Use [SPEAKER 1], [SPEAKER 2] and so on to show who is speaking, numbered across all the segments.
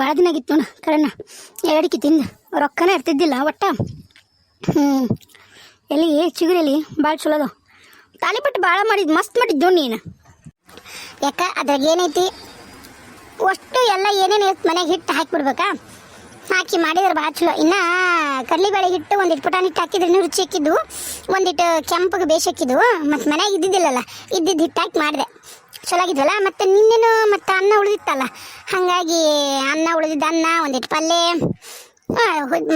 [SPEAKER 1] ಭಾಳ ದಿನ ಆಗಿತ್ತು ಕರಣ್ಣ ಎರಡಕ್ಕೆ ತಿಂದು ರೊಕ್ಕನೇ ಇರ್ತಿದ್ದಿಲ್ಲ ಒಟ್ಟ. ಹ್ಞೂ ಎಲ್ಲಿ ಚಿಗುರೆಲಿ ಭಾಳ ಚಲೋ ತಾಲಿಪಟ್ಟು ಭಾಳ ಮಾಡಿದ್ದು ಮಸ್ತ್ ಮಾಡಿದ್ದು ನೀನು. ಯಾಕ, ಅದ್ರಾಗ ಏನೈತಿ? ಅಷ್ಟು ಎಲ್ಲ ಏನೇನು ಇರುತ್ತೆ ಮನೆಗೆ ಹಿಟ್ಟು ಹಾಕಿಬಿಡ್ಬೇಕಾ? ಹಾಕಿ ಮಾಡಿದ್ರೆ ಭಾಳ ಚಲೋ. ಇನ್ನು ಕಡ್ಲಿಬೇಳೆ ಹಿಟ್ಟು ಒಂದಿಟ್ಟು ಪುಟಾಣಿ ಹಿಟ್ಟು ಹಾಕಿದ್ರೆ ರುಚಿ ಹಾಕಿದ್ದು ಒಂದಿಟ್ಟು ಕೆಂಪಗೆ ಬೇಯಿಸಿ ಹಾಕಿದ್ದು ಮತ್ತು ಮನೆಗೆ ಇದ್ದಿದ್ದಿಲ್ಲಲ್ಲ, ಇದ್ದಿದ್ದು ಹಿಟ್ಟು ಹಾಕಿ ಮಾಡಿದೆ. ಚಲೋ ಆಗಿದ್ವಲ್ಲ ಮತ್ತು ನಿನ್ನೇನು ಮತ್ತು ಅನ್ನ ಉಳಿದಿತ್ತಲ್ಲ. ಹಾಗಾಗಿ ಅನ್ನ ಉಳಿದಿದ್ದ ಅನ್ನ ಒಂದಿಟ್ಟು ಪಲ್ಯ.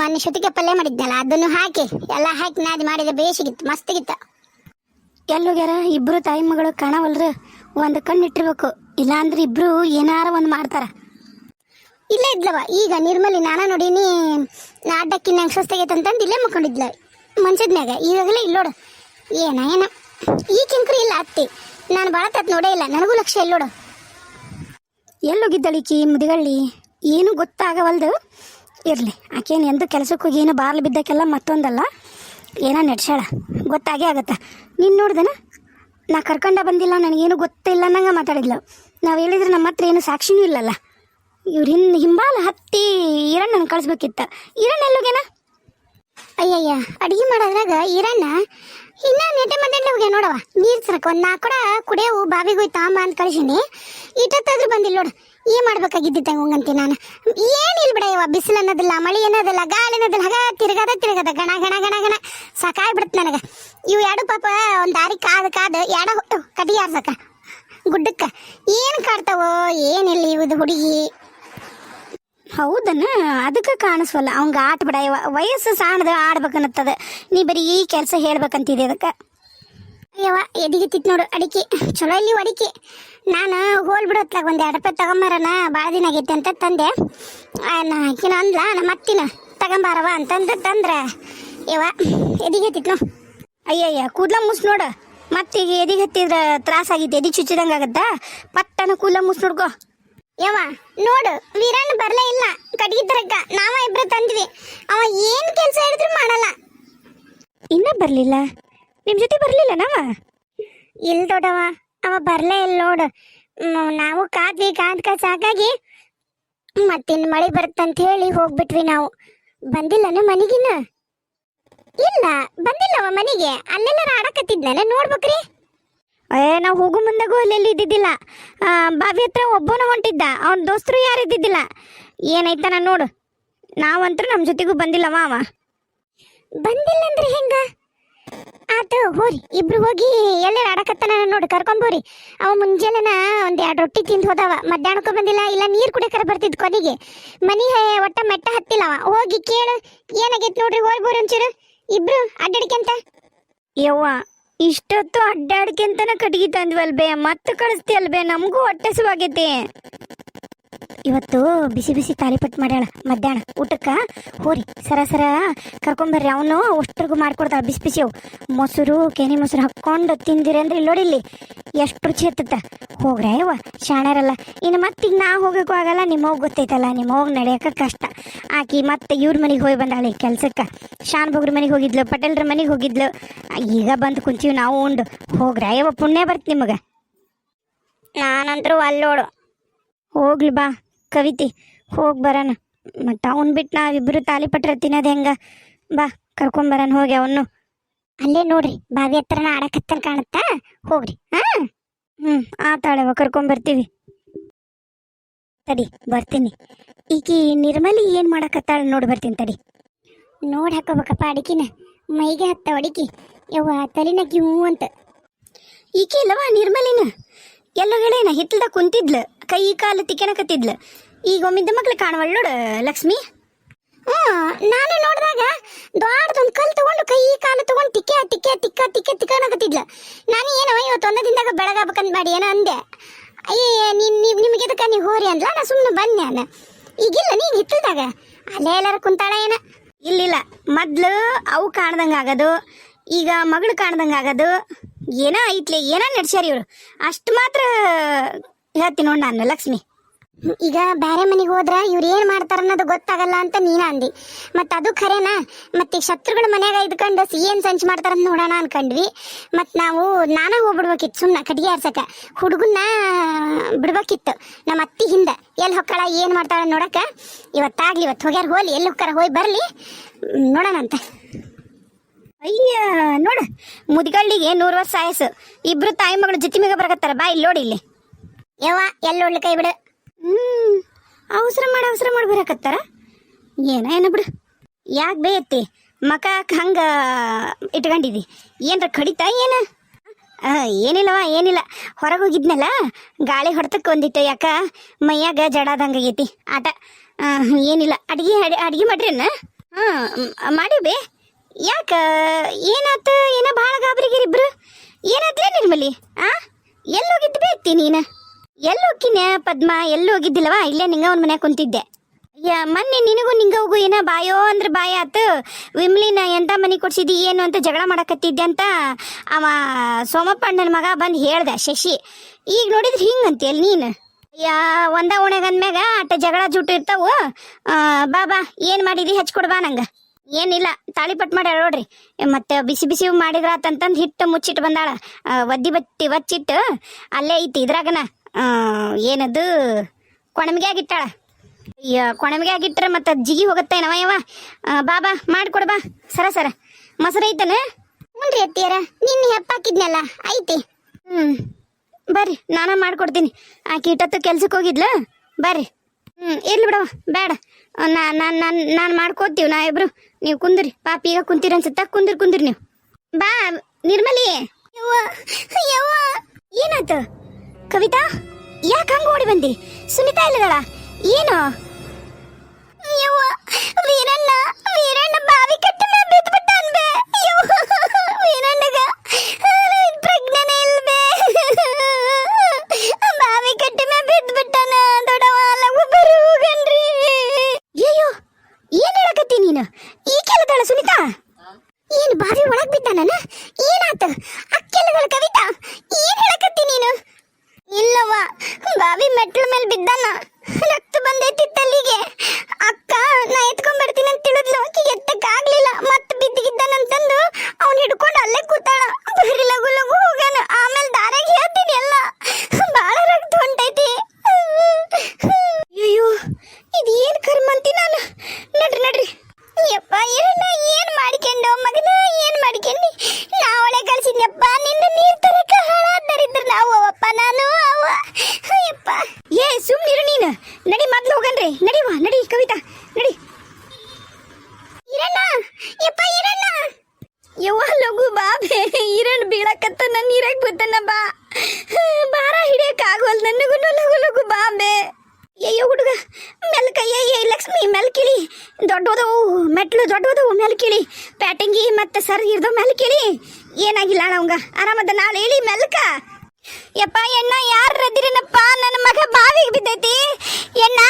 [SPEAKER 1] ಮೊನ್ನೆ ಶುತಿಗೆ ಪಲ್ಯ ಮಾಡಿದ್ನಲ್ಲ ಅದನ್ನು ಹಾಕಿ ಎಲ್ಲ ಹಾಕಿ ನಾದಿ ಮಾಡಿದ್ರೆ ಬೇಸಿಗಿತ್ತು ಮಸ್ತಿಗಿತ್ತು. ಎಲ್ಲೋಗ್ಯಾರ ಇಬ್ರು ತಾಯಿ ಮಗಳು ಕಾಣವಲ್ರ ಒಂದು ಕಣ್ಣು ಇಟ್ಟಿರ್ಬೇಕು ಇಲ್ಲಾಂದ್ರೆ ಇಬ್ರು ಏನಾರ ಒಂದು ಮಾಡ್ತಾರ. ಇಲ್ಲೇ ಇದ್ಲವ ಈಗ ನಿರ್ಮಲಿ ನಾನ ನೋಡೀನಿ ನಾ ಅಡ್ಡಕ್ಕಿ ನಂಗೆ ಸ್ವಸ್ತಾಗೈತೆ ಅಂತಂದು ಇಲ್ಲೇ ಮುಕ್ಕೊಂಡಿದ್ಲ. ಮಂಚದ ಈಗಾಗಲೇ ಇಲ್ಲೋಡು ಏನ ಏನ. ಈ ಕಿಂಕ್ರಿ ಇಲ್ಲ ಅತ್ತಿ. ನಾನು ಭಾಳ ತತ್ ನೋಡೇ ಇಲ್ಲ. ನನಗೂ ಲಕ್ಷ ಇಲ್ಲೋಡು ಎಲ್ಲೋಗಿದ್ದಳಿಕಿ ಮುದಿಗಳ್ಳಿ? ಏನು ಗೊತ್ತಾಗವಲ್ದು? ಇರಲಿ. ಆಕೇನು ಎಂದು ಕೆಲಸಕ್ಕೆ ಹೋಗಿ ಏನು ಬಾರ್ಲು ಬಿದ್ದಕ್ಕೆಲ್ಲ ಮತ್ತೊಂದಲ್ಲ? ಏನೋ ನಡ್ಸ್ಯಾಳ. ಗೊತ್ತಾಗೇ ಆಗುತ್ತೆ. ನೀನು ನೋಡ್ದನ? ನಾ ಕರ್ಕೊಂಡ ಬಂದಿಲ್ಲ, ನನಗೇನು ಗೊತ್ತಿಲ್ಲ ಅನ್ನಂಗೆ ಮಾತಾಡಿದ್ಲು. ನಾವು ಹೇಳಿದ್ರೆ ನಮ್ಮ ಹತ್ರ ಏನು ಸಾಕ್ಷಿನೂ ಇಲ್ಲಲ್ಲ. ಇವ್ರು ಹಿಂದೆ ಹಿಂಬಾಲ ಹತ್ತಿ ಈರಣ್ಣನ ಕಳಿಸ್ಬೇಕಿತ್ತ. ಈರಣ್ಣ ಎಲ್ಲೋಗ್ಯಾನ ಅಯ್ಯಯ್ಯ, ಅಡಿಗೆ ಮಾಡೋದ್ರಾಗ ಈರಣ್ಣ, ಇನ್ನ ನೆಟೆ ಮಂದೆ ಹೋಗ್ಯ ನೋಡವ ನೀರ್ ಸರಕ, ಒಂದ್ ನಾಲ್ಕು ಕೂಡ ಕುಡಿಯವು, ಬಾವಿಗೆ ತಾಮ ಅಂತ ಕಳಿಸಿನಿ. ಇಟ್ಟತ್ತಾದ್ರೂ ಬಂದಿಲ್ಲ ನೋಡು. ಏನ್ ಮಾಡ್ಬೇಕಾಗಿದ್ದಿತ್ತ ಹಂಗಂತಿ ನಾನು? ಏನಿಲ್ಲ ಬಿಡ ಇವ ಬಿಸಿಲು ಅನ್ನೋದಿಲ್ಲ, ಮಳಿ ಅನ್ನೋದಿಲ್ಲ, ಗಾಳಿ ಅನ್ನೋದಿಲ್ಲ, ಹಗ ತಿರುಗದ ತಿರುಗದ ಗಣ ಗಣ ಗಣ ಗಣ ಸಾಕಾಗ್ಬಿಡ್ತು ನನಗೆ. ಇವು ಎರಡು ಪಾಪ ಒಂದ್ ದಾರಿ ಕಾದ ಕಾದ ಎಡ ಕಟಿ ಯಾರ್ಸಕ ಗುಡ್ಡಕ್ಕ. ಏನ್ ಕಾಡ್ತಾವೋ, ಏನಿಲ್ಲ ಇವುದು ಹುಡುಗಿ. ಹೌದನ? ಅದಕ್ಕೆ ಕಾಣಿಸ್ವಲ್ಲ. ಅವಂಗ ಆಟ ಬಿಡ. ವಯಸ್ಸು ಸಾಣದ ಆಡ್ಬೇಕನ್ನತ್ತದ. ನೀ ಬರೀ ಈ ಕೆಲಸ ಹೇಳ್ಬೇಕಂತಿದೆ ಅದಕ್ಕೆ. ಅಯ್ಯವ ಎದಿಗೆ ತಿತ್ ನೋಡು, ಅಡಿಕೆ. ಚಲೋ ಇಲ್ಲಿ ಅಡಿಕೆ. ನಾನು ಹೋಲ್ ಬಿಡೋತ್ಲಾಗ ಒಂದು ಎರಡು ರೂಪಾಯಿ ತಗೊಂಬಾರನ ಭಾಳ ದಿನ ಆಗೈತೆ ಅಂತ ತಂದೆ. ಆಕಿನ ಅಂದ್ಲ, ನಮ್ಮ ಅತ್ತಿನ ತಗೊಂಬಾರವ ಅಂತಂದ ತಂದ್ರೆ. ಯವ ಎದಿಗೆ ತಿತ್ನು ಅಯ್ಯಯ್ಯ, ಕೂದ್ಲ ಮುಸ್ ನೋಡು. ಮತ್ತೀಗ ಎದಿಗೆ ಹತ್ತಿದ್ರೆ ತ್ರಾಸ ಆಗೈತೆ ಎದಿ ಚುಚ್ಚಿದಂಗೆ ಆಗುತ್ತಾ ಪಟ್ಟನ ಕೂದ್ಲ ಮುಸ್ ನೋಡ್ಕೋ. ಯವ್ವ ನೋಡು ವೀರಣ್ಣ ಬರ್ಲೇ ಇಲ್ಲ. ಕಟ್ಗಿ ತರಕ ನಾವ ಇಬ್ರು ತಂದ್ವಿ. ಅವ ಏನ್ ಕೆಲಸ ಹೇಳಿದ್ರು ಮಾಡಲ್ಲ. ಇನ್ನ ಬರ್ಲಿಲ್ಲ? ನಿಮ್ ಜೊತೆ ಬರ್ಲಿಲ್ಲ ನಾವ? ಇಲ್ ದೊಡ್ಡವ ಅವ ಬರ್ಲೇ ಇಲ್ಲ ನೋಡು. ಮ್, ನಾವು ಕಾದ್ವಿ ಕಾದ್ ಕಾದ್ ಸಾಕಾಗಿ. ಮತ್ತಿನ್ ಮಳೆ ಬರುತ್ತಂತ ಹೇಳಿ ಹೋಗ್ಬಿಟ್ವಿ ನಾವು. ಬಂದಿಲ್ಲನ ಮನಿಗಿನ ಇಲ್ಲ ಬಂದಿಲ್ಲವ ಮನೆಗೆ. ಅಲ್ಲೆಲ್ಲ ಆಡಕತ್ತಿದ್ನಲ್ಲ ನೋಡ್ಬೇಕ್ರಿ. ಏ, ನಾವು ಹೋಗೋ ಮುಂದಾಗೂ ಅಲ್ಲೆಲ್ಲಿ ಇದ್ದಿದ್ದಿಲ್ಲ. ಬಾವಿ ಹತ್ರ ಒಬ್ಬನು ಹೊಂಟಿದ್ದ. ಅವನ ದೋಸ್ತರು ಯಾರು ಇದ್ದಿದ್ದಿಲ್ಲ. ಏನೈತನ ನೋಡು. ನಾವಂತೂ ನಮ್ಮ ಜೊತೆಗೂ ಬಂದಿಲ್ಲವ ಅವ? ಬಂದಿಲ್ಲ ಅಂದ್ರೆ ಹೆಂಗ? ಆತು, ಹೋರಿ. ಇಬ್ರು ಹೋಗಿ ಎಲ್ಲೆಲ್ಲ ಆಡಕತ್ತಾನ ನೋಡಿ ಕರ್ಕೊಂಬೋರಿ ಅವ ಮುಂಜಾನೆನ ಒಂದ್ ಎರಡು ರೊಟ್ಟಿ ತಿಂದು ಹೋದವ. ಮಧ್ಯಾಹ್ನಕ್ಕೂ ಬಂದಿಲ್ಲ, ಇಲ್ಲ ನೀರು ಕುಡಿಯಕರ ಬರ್ತಿದ್ ಕೊನೆಗೆ. ಮನಿ ಒಟ್ಟ ಮೆಟ್ಟ ಹತ್ತಿಲ್ಲವ. ಹೋಗಿ ಕೇಳು, ಏನಾಗೈತ್ ನೋಡ್ರಿ ಹೋಗ್ಬೋರಿ ಒಂಚೂರು. ಇಬ್ರು ಅಡ್ಡಾಡಿಕೆಂತ ಯವ್ವ ಇಷ್ಟೊತ್ತು ಅಡ್ಡಾಡ್ಕೆಂತನ ಕಟ್ಗಿ ತಂದ್ವಲ್ಬೇ ಮತ್ತೆ ಕಳಿಸ್ತೀಯಲ್ಬೇ ನಮಗೂ ಹೊಟ್ಟೆ ಇವತ್ತು ಬಿಸಿ ಬಿಸಿ ತಾಲಿಪಟ್ಟು ಮಾಡ್ಯಾಳ, ಮಧ್ಯಾಹ್ನ. ಊಟಕ್ಕ ಹೋರಿ, ಸರ ಸರ ಕರ್ಕೊಂಬರ್ರಿ. ಅವನು ಅಷ್ಟ್ರಿಗೂ ಮಾಡ್ಕೊಡ್ತಾಳೆ, ಬಿಸಿ ಬಿಸಿ ಅವು. ಮೊಸರು, ಕೆನೆ ಮೊಸರು ಹಾಕ್ಕೊಂಡು ತಿಂದಿರಿ ಅಂದ್ರೆ ಇಲ್ಲಿ ನೋಡಿಲ್ಲಿ ಎಷ್ಟು ರುಚಿ ಹತ್ತತ್ತ ಹೋಗ್ರೆ ಅಯ್ಯವ ಶಾಣ್ಯಾರಲ್ಲ ಇನ್ನು ಮತ್ತೆ ಈಗ ನಾ ಹೋಗಕ್ಕೂ ಆಗಲ್ಲ ನಿಮ್ಮ ಹೋಗಿ ಗೊತ್ತೈತಲ್ಲ ನಿಮ್ಮ ಹೋಗಿ ನಡೆಯಕ ಕಷ್ಟ. ಆಕಿ ಮತ್ತೆ ಇವ್ರ ಮನೆಗೆ ಹೋಗಿ ಬಂದಾಳೆ ಕೆಲಸಕ್ಕೆ. ಶಾನ್ ಬಗ್ರ ಮನೆಗೆ ಹೋಗಿದ್ಲು, ಪಟೇಲ್ರ ಮನೆಗೆ ಹೋಗಿದ್ಲು. ಈಗ ಬಂದು ಕುಂತೀವಿ ನಾವು ಉಂಡು. ಹೋಗ್ರೆ ಅಯ್ಯವ ಪುಣ್ಯ ಬರ್ತ ನಿಮಗೆ. ನಾನಂತರೂ ಅಲ್ಲೋಡು ಹೋಗ್ಲಿ ಬಾ. ಕವಿತಿ, ಹೋಗಿ ಬರೋಣ. ಮತ್ತು ಅವ್ನು ಬಿಟ್ಟು ನಾವಿಬ್ಬರು ತಾಲಿಪಟ್ರ ತಿನ್ನೋದು ಹೆಂಗ? ಬಾ ಕರ್ಕೊಂಬರೋಣ ಹೋಗಿ ಅವನು. ಅಲ್ಲೇ ನೋಡ್ರಿ, ಬಾವಿ ಹತ್ರನ ಆಡಕತ್ತನ ಕಾಣುತ್ತಾ? ಹೋಗ್ರಿ, ಹಾಂ? ಹ್ಞೂ ಆತಾಳವ ಕರ್ಕೊಂಬರ್ತೀವಿ ತಡಿ, ಬರ್ತೀನಿ. ಈಕಿ ನಿರ್ಮಲಿ ಏನು ಮಾಡಕತ್ತಾಳ ನೋಡಿ ಬರ್ತೀನಿ ತಡಿ. ನೋಡಿ ಹಾಕೋಬೇಕಪ್ಪ ಅಡಿಕಿನ. ಮೈಗೆ ಹತ್ತ ಅಡಿಕಿ. ಯವ್ವ ತಲೆನಕ್ಕಿ ಹ್ಞೂ ಅಂತ. ಈಕೆ ಇಲ್ಲವ ನಿರ್ಮಲಿನ? ಎಲ್ಲ ಗೆಳೆಯನ ಹಿತ್ತಲ್ದಾಗ ಕುಂತಿದ್ಲು. ಕೈ ಕಾಲು ತಿಕ್ಕನಕತ್ತಿದ್ಲು ಈಗ ಒಮ್ಮಿದ್ದ ಮಕ್ಳು ಕಾಣವಳ್ ನೋಡು, ಲಕ್ಷ್ಮಿ. ನಾನು ನೋಡಿದಾಗ ದೊಡ್ಡದೊಂದು ಕಲ್ ತಗೊಂಡು ಕೈ ಕಾಲು ತಗೊಂಡು ತಿಕ್ಕೆ ತಿಕ್ಕೆ ತಿಕ್ಕ ತಿಕ್ಕೆ ತಿಕ್ಕನಕತ್ತಿದ್ಲ ನಾನು ಏನೋ ಇವತ್ತು ಒಂದ ದಿನದಾಗ ಬೆಳಗಾಬೇಕಂತ ಮಾಡಿ, ಏನೋ ಅಂದೆ. ಅಯ್ಯ, ನೀನ್, ನೀವು, ನಿಮಗೆ ಇದಕ್ಕೆ ನೀವು ಹೋರಿ ಅಂದ್ಲ? ನಾ ಸುಮ್ಮನೆ ಬಂದೆ ಅನ್ನ ಈಗಿಲ್ಲ ನೀನು ಹಿತ್ತಲ್ದಾಗ? ಅಲ್ಲೇ ಎಲ್ಲಾರು ಕುಂತಾಳ ಏನ. ಇಲ್ಲಿಲ್ಲ, ಮೊದ್ಲು ಅವು ಕಾಣ್ದಂಗೆ ಆಗೋದು, ಈಗ ಮಗಳು ಕಾಣ್ದಂಗೆ ಆಗದು. ಏನೋ ಐತ್ಲೆ, ಏನೋ ನಡ್ಸ್ಯಾರ ಇವರು. ಅಷ್ಟು ಮಾತ್ರ ಹೇಳ್ತೀನಿ ನೋಡಿ ನಾನು, ಲಕ್ಷ್ಮಿ. ಈಗ ಬೇರೆ ಮನೆಗೆ ಹೋದ್ರೆ ಇವ್ರು ಏನು ಮಾಡ್ತಾರ ಅನ್ನೋದು ಗೊತ್ತಾಗಲ್ಲ ಅಂತ ನೀನ ಅಂದಿ. ಮತ್ತು ಅದು ಖರೇನಾ? ಮತ್ತೆ ಶತ್ರುಗಳ ಮನ್ಯಾಗ ಇದ್ಕೊಂಡು ಏನ್ ಸಂಚ್ ಮಾಡ್ತಾರ ಅಂತ ನೋಡೋಣ ಅನ್ಕೊಂಡ್ವಿ. ಮತ್ತು ನಾವು ನಾನೇ ಹೋಗ್ಬಿಡ್ಬೇಕಿತ್ತು ಸುಮ್ಮನೆ ಕಟ್ಟಿಗೆ ಆರ್ಸಕ ಹುಡುಗನ್ನ ಬಿಡ್ಬೇಕಿತ್ತು ನಮ್ಮ ಅತ್ತಿ ಹಿಂದೆ. ಎಲ್ಲಿ ಹೊಕ್ಕಳ, ಏನು ಮಾಡ್ತಾಳ ನೋಡಕ? ಇವತ್ತಾಗ್ಲಿ, ಇವತ್ತು ಹೋಗ್ಯಾರ ಹೋಲಿ ಎಲ್ಲಿ ಹೊಕ್ಕಾರ ಹೋಗಿ ಬರ್ಲಿ. ನೋಡೋಣ ಅಂತ. ಅಯ್ಯ, ನೋಡು. ಮುದಿಗಳ್ಳಿಗೆ ನೂರು ವರ್ಷ ಆಯಸ್ಸು. ಇಬ್ರು ತಾಯಿ ಮಗಳು ಜೊತೆ ಮೇಗ ಬರಕತ್ತಾರ, ಬಾ ಇಲ್ಲಿ ನೋಡಿ ಇಲ್ಲಿ. ಯವ್ವ, ಎಲ್ಲಿ ಉಡ್ಲಿ ಕೈ ಬಿಡು. ಹ್ಮ್, ಅವಸರ ಮಾಡಿ ಅವಸರ ಮಾಡಿ ಬರಕತ್ತಾರ ಏನ ಏನ ಬಿಡು. ಯಾಕೆ ಬೇಯತ್ತಿ ಮಕ ಹಂಗ ಇಟ್ಕೊಂಡಿದಿ. ಏನ್ರ ಕಡಿತಾ, ಏನ? ಏನಿಲ್ಲವ ಏನಿಲ್ಲ. ಹೊರಗೆ ಹೋಗಿದ್ನಲ್ಲ, ಗಾಳಿ ಹೊಡೆತಕ್ಕೆ ಒಂದಿಟ್ಟು ಯಾಕ? ಮೈಯಾಗ ಜಡಾದಂಗಾಗೈತಿ ಆಟ. ಏನಿಲ್ಲ. ಅಡಿಗೆ ಅಡಿಗೆ ಮಾಡ್ರಿನ? ಹಾಂ ಮಾಡಿ ಬೇ. ಯಾಕ? ಏನಾತ? ಏನ ಭಾಳ ಗಾಬರಿಗಿರಿಬ್ರು? ಏನಾತ್ಲೇ ನಿರ್ಮಲಿ ಆ? ಎಲ್ಲೋಗಿದ್ದು ಬೇತ್ತಿ ನೀನು? ಎಲ್ಲಿ ಹೋಗಿನ ಪದ್ಮ ಎಲ್ಲಿ ಹೋಗಿದ್ದಿಲ್ಲವಾ ಇಲ್ಲೇ ನಿಂಗವನ ಮನ್ಯಾಗ ಕುಂತಿದ್ದೆ. ಮೊನ್ನೆ ನಿನಗೂ ನಿಂಗವ್ಗೂ ಏನ ಬಾಯೋ ಅಂದ್ರೆ ಬಾಯ ಆತು. ವಿಮ್ಲಿನ ಎಂತ ಮನೆ ಕೊಡ್ಸಿದಿ, ಏನು ಅಂತ ಜಗಳ ಮಾಡಕತ್ತಿದ್ದೆ ಅಂತ ಅವ ಸೋಮಪ್ಪ ಅಣ್ಣನ ಮಗ ಬಂದು ಹೇಳ್ದ ಶಶಿ. ಈಗ ನೋಡಿದ್ರೆ ಹಿಂಗಂತೀಯಲ್ಲ ನೀನು. ಯಾ ಒಂದ ಓಣ್ಯಾಗ ಅಂದ್ಮ್ಯಾಗ ಅಟ್ಟ ಜಗಳ ಜುಟ್ಟು ಇರ್ತಾವು. ಬಾ ಬಾ, ಏನು ಮಾಡಿದಿ ಹಚ್ಕೊಡ್ ಬಾ ನಂಗೆ. ಏನಿಲ್ಲ ತಾಳಿಪಟ್ ಮಾಡಿ ನೋಡ್ರಿ. ಮತ್ತೆ ಬಿಸಿ ಬಿಸಿ ಮಾಡಿದ್ರ ಅಂತಂದು ಹಿಟ್ಟು ಮುಚ್ಚಿಟ್ಟು ಬಂದಾಳ. ಒದ್ದಿ ಬತ್ತಿ ಒಚ್ಚಿಟ್ಟು ಅಲ್ಲೇ ಐತಿ ಇದ್ರಾಗನ. ಏನದು? ಕೊಣಮಿಗೆ ಆಗಿಟ್ಟಾಳ ಅಯ್ಯ ಕೊಣಮಿಗೆ ಆಗಿಟ್ರೆ ಮತ್ತೆ ಜಿಗಿ ಹೋಗುತ್ತೆ ನವ ಯವ ಬಾಬಾ ಮಾಡ್ಕೊಡ್, ಬಾ. ಸರ ಸರ. ಮೊಸರು ಐತನ ಹ್ಞೂ ಅತ್ತಿಯರ. ನಿನ್ನೆ ಹೆಪ್ಪಾಕಿದ್ನಲ್ಲ ಐತಿ. ಹ್ಞೂ ಬರ್ರಿ, ನಾನ ಮಾಡ್ಕೊಡ್ತೀನಿ. ಆ ಇಟ್ಟತ್ತು ಕೆಲ್ಸಕ್ಕೆ ಹೋಗಿದ್ಲ. ಬರ್ರಿ. ಹ್ಞೂ ಇರ್ಲಿ ಬಿಡವ ಬೇಡ. ನಾ ನಾನು ನಾನು ನಾನು ಮಾಡ್ಕೋತೀವಿ, ನಾ ಇಬ್ರು. ನೀವು ಕುಂದ್ರಿ. ಪಾಪ ಈಗ ಕುಂತೀರ ಅನ್ಸುತ್ತ? ಕುಂದ್ರಿ ಕುಂದ್ರಿ ನೀವು. ಬಾ, ನಿರ್ಮಲಿ. ಯವ್ವ ಯವ್ವ. ಏನಾಯ್ತು? ಕವಿತಾ, ಯಾಕೆ ಹಂಗ ಓಡಿ ಬಂದಿ? ಸುನಿತಾ ಇಲ್ಲದಳ? ಏನು? ವೀರಣ್ಣ ವೀರಣ್ಣ ಬಾವಿ ಕಟ್ಟ ಮೇಲೆ ಬಿದ್ಬಿಟ್ಟ ಅನ್ಬೆ. ವೀರಣ್ಣಗ, ಪ್ರಜ್ಞಾನೇ ಇಲ್ಬೆ. ಬಾವಿ ಕಟ್ಟ ಮೇಲೆ ಬಿದ್ಬಿಟ್ಟನ ದೊಡವ ಲಗು ಬರು ಗನ್ರಿ ಅಯ್ಯೋ ಏನ್ ಹೇಳಕತ್ತಿ ನೀನು? ಈ ಕೆಲದಳ ಸುನಿತಾ? ಏನ್ ಬಾವಿ ಒಳಗ್ ಬಿದ್ದಾನ ಏನಾತ ಅಕ್ಕೆಲದಳ ಕವಿತಾ ಏನ್ ಹೇಳಕತ್ತಿ ನೀನು ಇಲ್ಲವ್ವ ಬಾವಿ ಮೆಟ್ಲ ಮೇಲೆ ಬಿದ್ದಾನ ರಕ್ತ ಬಂದೈತಿ ತಲ್ಲಿಗೆ ಅಕ್ಕ ನಾ ಎತ್ಕೊಂಡ್ ಬರ್ತೀನಿ ಅಂತ ತಿಳಿದ್ಲು ಆಕಿಗೆ ಎತ್ತಕ್ಕಾಗ್ಲಿಲ್ಲ ಮತ್ತೆ ಬಿದ್ದಿಗಿದ್ದಾನಂತಂದು ಅವ್ನ್ ಹಿಡ್ಕೊಂಡು ಅಲ್ಲೇ ಕೂತಾಳ ಬರೀ ಲಗು ಲಗು ಹೋಗ್ಯಾನ ಆಮೇಲೆ ದಾರಾಗ ಹೇಳ್ತೀನಿ ಎಲ್ಲ ಬಾಳ ರಕ್ತ ಹೊಂಟೈತಿ ಅಯ್ಯೋ ಇದು ಏನ್ ಕರ್ಮ ಅಂತಿ ನಾನು ನಡ್ರಿ ನಡ್ರಿ ಯಪ್ಪ ಏನನ್ನ ಏನ್ ಮಾಡ್ಕೊಂಡು ಮಗನ ಏನ್ ಮಾಡ್ಕೊಂಡಿ ನಾ ಒಳೆ ಕಳ್ಸಿದ್ನಪ್ಪ ನಿನ್ನ ನೀರ್ ತರಕ ಹಾಳಾದರಿದ್ರ ನಾವು ಅವಪ್ಪ ನಾನು ಅವ ಯಪ್ಪ ಏ ಸುಮ್ನಿರು ನೀನು ನಡಿ ಮೊದ್ಲು ಹೋಗನ್ರಿ ನಡಿವಾ ನಡಿ ಕವಿತಾ, ನಡಿ. ಇರಣ್ಣ, ಯಪ್ಪ ಇರಣ್ಣ. ಯವ್ವ ಲಗು ಬಾ ಬೇ ಇರಣ್ ಬೀಳಕತ್ತ ನನ್ನ ನೀರಾಗ ಬತ್ತನ ಬಾ. ಬಾರ ಹಿಡಿಯಕ್ ಆಗೋಲ್ ನನಗೂ ಲಗು ಲಗು ಬಾ, ಬೇ. ಅಯ್ಯೋ ಹುಡುಗ, ಮೆಲ್ಕ ಏ, ಲಕ್ಷ್ಮಿ, ಮೆಲ್ಕಿಳಿ. ದೊಡ್ಡದವು, ಮೆಟ್ಲು ದೊಡ್ಡದವು, ಮೆಲ್ಕಿಳಿ. ಪ್ಯಾಟಂಗಿ ಮತ್ತೆ ಸರ್ ಇರ್ದೋ ಮೆಲ್ಕಿಳಿ. ಏನಾಗಿಲ್ಲ ಅಣ್ಣ ಅವಂಗ? ಆರಾಮದ ನಾಳೆ ಹೇಳಿ, ಮೆಲ್ಕ. ಯಪ್ಪ ಎಣ್ಣ ಯಾರು ರದಿರಿನಪ್ಪ ನನ್ನ ಮಗ ಬಾವಿಗೆ ಬಿದ್ದೈತಿ ಎಣ್ಣ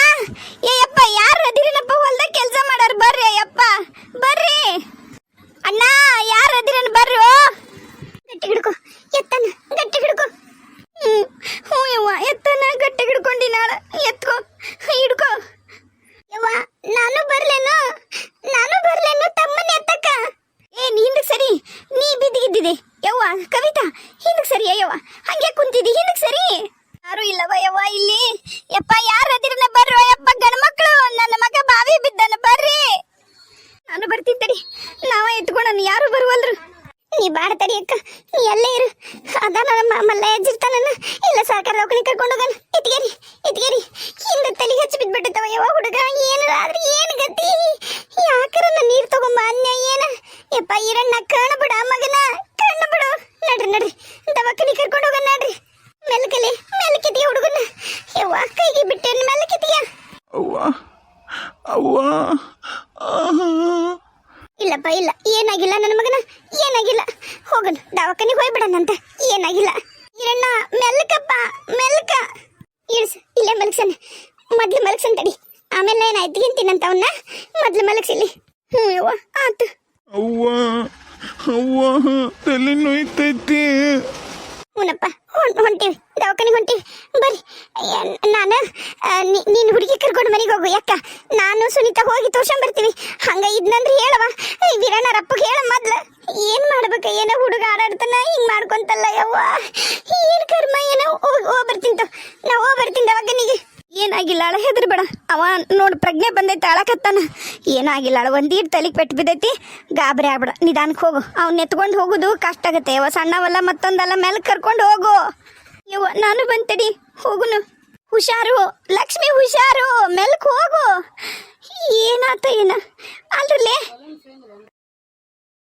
[SPEAKER 1] ಏ ಯಪ್ಪ ಯಾರು ರದಿರಿನಪ್ಪ ಹೊಲ್ದಾಗ ಕೆಲಸ ಮಾಡಾರ ಬರ್ರಿ ಯಪ್ಪ ಬರ್ರಿ ಅಣ್ಣ ಯಾರು ರದಿರನ್ ಬರ್ರಿ ಗಟ್ಟಿ ಹಿಡ್ಕೊ ಎತ್ತನ ಗಟ್ಟಿ ಹಿಡ್ಕೊ ಹ್ಮ್ ಹ್ಞೂ ಯವ್ವ ಎತ್ತನ ಗಟ್ಟಿ ಹಿಡ್ಕೊಂಡಿ ನಾಳ ಎತ್ಕೋ ಹಿಡ್ಕೋ ಯವ್ವ ನಾನು ಬರ್ಲೇನು ನಾನು ಬರ್ಲೇನು ತಮ್ಮನ ಎತ್ತಕ್ಕ ಏ ನೀ ಹಿಂದಕ್ಕೆ ಸರಿ ನೀ ಬಿದ್ದಿಗಿದ್ದಿದೆ ಯವ್ವ ಕವಿತಾ ಹಿಂದಕ್ಕೆ ಸರಿ ಯವ್ವ ಹಂಗೆ ಕುಂತಿದ್ದಿ ಹಿಂದಕ್ಕೆ ಸರಿ ಯಾರು ಇಲ್ಲವ ಯವ್ವ ಇಲ್ಲಿ ಯಪ್ಪ ಯಾರು ಅದಿರನ ಬರ್ರೋ ಯಪ್ಪ ಗಂಡ ಮಕ್ಕಳು ನನ್ನ ಮಗ ಬಾವಿ ಬಿದ್ದಾನ ಬರ್ರಿ ನಾನು ಬರ್ತೀನಿ ತಡಿ ನಾವ ಎತ್ಕೊಂಡನು ಯಾರು ಬರುವಲ್ರು ನೀ ಬಾಡ ತಡಿ ಅಕ್ಕ ನೀ ಎಲ್ಲೇ ಇರು ಅದ ನನ್ನ ಮಲ್ಲ ಎಜ್ಜಿರ್ತಾನ ಇಲ್ಲ ಸರ್ಕಾರ ದವಾಖಾನೆ ಕರ್ಕೊಂಡು ಹೋಗಣ ಇಟ್ಗೇರಿ ಇಟ್ಗೇರಿ ಹಿಂದೆ ತಲೆಗೆ ಹಚ್ಚಿ ಬಿದ್ಬಿಟ್ಟಿತ್ತವ ಯಾವ ಹುಡುಗ ಏನಾರ ಆದ್ರೆ ಏನು ಗತಿ ಯಾಕರ ನನ್ನ ನೀರು ತಗೊಂಬ ಅನ್ಯ ಏನ ಯಪ್ಪ ಈರಣ್ಣ ಕಾಣಬಿಡ ಬಿಡ ಮಗನ. ಕಾಣಬಿಡು ಬಿಡು. ನಡ್ರಿ ನಡ್ರಿ. ದವಾಖಾನಿ ಕರ್ಕೊಂಡು ಹೋಗಣ ನಡ್ರಿ. ಮೆಲ್ಕಲಿ ಮೆಲ್ಕಿದೀಯ ಹುಡುಗನ? ಯವ್ವ ಕೈಗೆ ಬಿಟ್ಟೇನು ಮೆಲ್ಕಿದೀಯ?
[SPEAKER 2] ಅವ್ವ ಅವ್ವ.
[SPEAKER 1] ಇಲ್ಲಪ್ಪ ಇಲ್ಲ. ಏನಾಗಿಲ್ಲ ನನ್ನ ಮಗನ? ಏನಾಗಿಲ್ಲ. ಹೋಗನು ದವಾಖಾನಿಗೆ ಹೋಗ್ಬಿಡಣಂತ. ಏನಾಗಿಲ್ಲ. ಇರಣ್ಣ ಮೆಲ್ಕಪ್ಪ ಮೆಲ್ಕ. ಇಳಿಸ್ ಇಲ್ಲೇ ಮಲಗ್ಸನ ಮೊದ್ಲು ಮಲಗ್ಸನ್ ತಡಿ. ಆಮೇಲೆ ಏನಾಯ್ತು ತಿಂತೀನಂತ ಅವನ್ನ ಮೊದ್ಲು ಮಲಗ್ಸಿಲ್ಲಿ ಹ್ಞೂ ಯವ್ವ ಆತು.
[SPEAKER 2] ಅವ್ವ ಅವ್ವ ತಲೆ ನೋಯ್ತೈತಿ
[SPEAKER 1] ಹುನಪ್ಪ ಹೊಂಟೀವಿ, ದವಾಖಾನಿಗೆ ಹೊಂಟೀವಿ. ಏನ್- ನಾನು ನಿನ್ನ ನೀನು ಹುಡುಗಿ ಕರ್ಕೊಂಡು ಮನೆಗೆ ಹೋಗು, ಯಾಕ? ನಾನು ಸುನೀತಾ ಹೋಗಿ ತೋರ್ಸಂಬರ್ತೀವಿ ಹಂಗ ಇದ್ನಂದ್ರೆ ಹೇಳವ ಈ ವೀರಣ್ಣರ ಅಪ್ಪಗೆ ಹೇಳ ಮೊದ್ಲು. ಏನು ಮಾಡ್ಬೇಕ, ಏನೋ ಹುಡುಗ ಆಡಾಡ್ತಾನ ಹಿಂಗ್ ಮಾಡ್ಕೊಂತಲ್ಲ ಯವ್ವ. ಏನು ಕರ್ಮ, ಏನೋ ಹೋಗಿ, ಹೋಗ್ ಬರ್ತೀನಿ ತೊ. ನಾ ಹೋಗ್ಬರ್ತೀನಿ ದವಾಖಾನಿಗೆ. ಏನಾಗಿಲ್ಲ, ಅಳ ಹೆದರ್ಬೇಡ ಅವ ನೋಡಿ ಪ್ರಜ್ಞೆ ಬಂದೈತೆ ಅಳಕತ್ತಾನ ಏನಾಗಿಲ್ಲ, ಅಳ ಒಂದೀಟ್ ತಲೆಗೆ ಪೆಟ್ಟು ಬಿದ್ದೈತಿ. ಗಾಬರಿ ಆಗ್ಬೇಡ ನಿಧಾನಕ್ಕೆ ಹೋಗು. ಅವ್ನ ಎತ್ಕೊಂಡು ಹೋಗುದು ಕಷ್ಟ ಆಗತ್ತೆ. ಅವ ಸಣ್ಣವಲ್ಲ ಮತ್ತೊಂದಲ್ಲ, ಮೇಲೆ ಕರ್ಕೊಂಡು ಹೋಗು. ಯವ್ವ, ನಾನು ಬಂತಡಿ, ಹೋಗುನು. ಹುಷಾರು, ಲಕ್ಷ್ಮಿ ಹುಷಾರು, ಮೆಲ್ಕ್ ಹೋಗು. ಏನಾತ ಏನ? ಅಲ್ರಲ್ಲೇ.